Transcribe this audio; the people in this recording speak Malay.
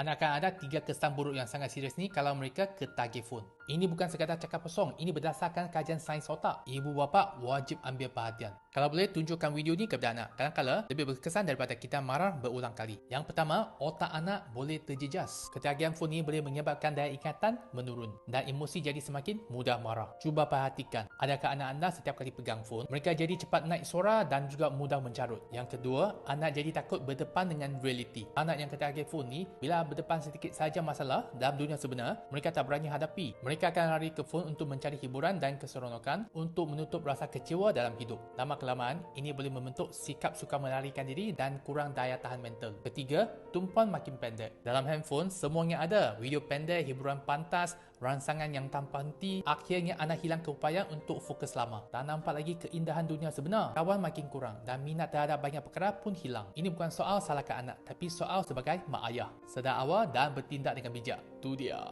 Anak akan ada tiga kesan buruk yang sangat serius ni kalau mereka ketagih phone. Ini bukan sekadar cakap kosong, ini berdasarkan kajian sains otak. Ibu bapa wajib ambil perhatian. Kalau boleh, tunjukkan video ni kepada anak. Kadang-kadang lebih berkesan daripada kita marah berulang kali. Yang pertama, otak anak boleh terjejas. Ketagihan phone ni boleh menyebabkan daya ingatan menurun dan emosi jadi semakin mudah marah. Cuba perhatikan, adakah anak anda setiap kali pegang phone, mereka jadi cepat naik suara dan juga mudah mencarut. Yang kedua, anak jadi takut berdepan dengan reality. Anak yang ketagih phone ni, bila berdepan sedikit saja masalah dalam dunia sebenar, mereka tak berani hadapi. Mereka akan lari ke phone untuk mencari hiburan dan keseronokan untuk menutup rasa kecewa dalam hidup. Lama kelamaan, ini boleh membentuk sikap suka melarikan diri dan kurang daya tahan mental. Ketiga, tumpuan makin pendek. Dalam handphone, semuanya ada. Video pendek, hiburan pantas, rangsangan yang tanpa henti. Akhirnya anak hilang keupayaan untuk fokus lama. Tak nampak lagi keindahan dunia sebenar. Kawan makin kurang dan minat terhadap banyak perkara pun hilang. Ini bukan soal salahkan anak, tapi soal sebagai mak ayah. Sedar awal dan bertindak dengan bijak. Tu dia.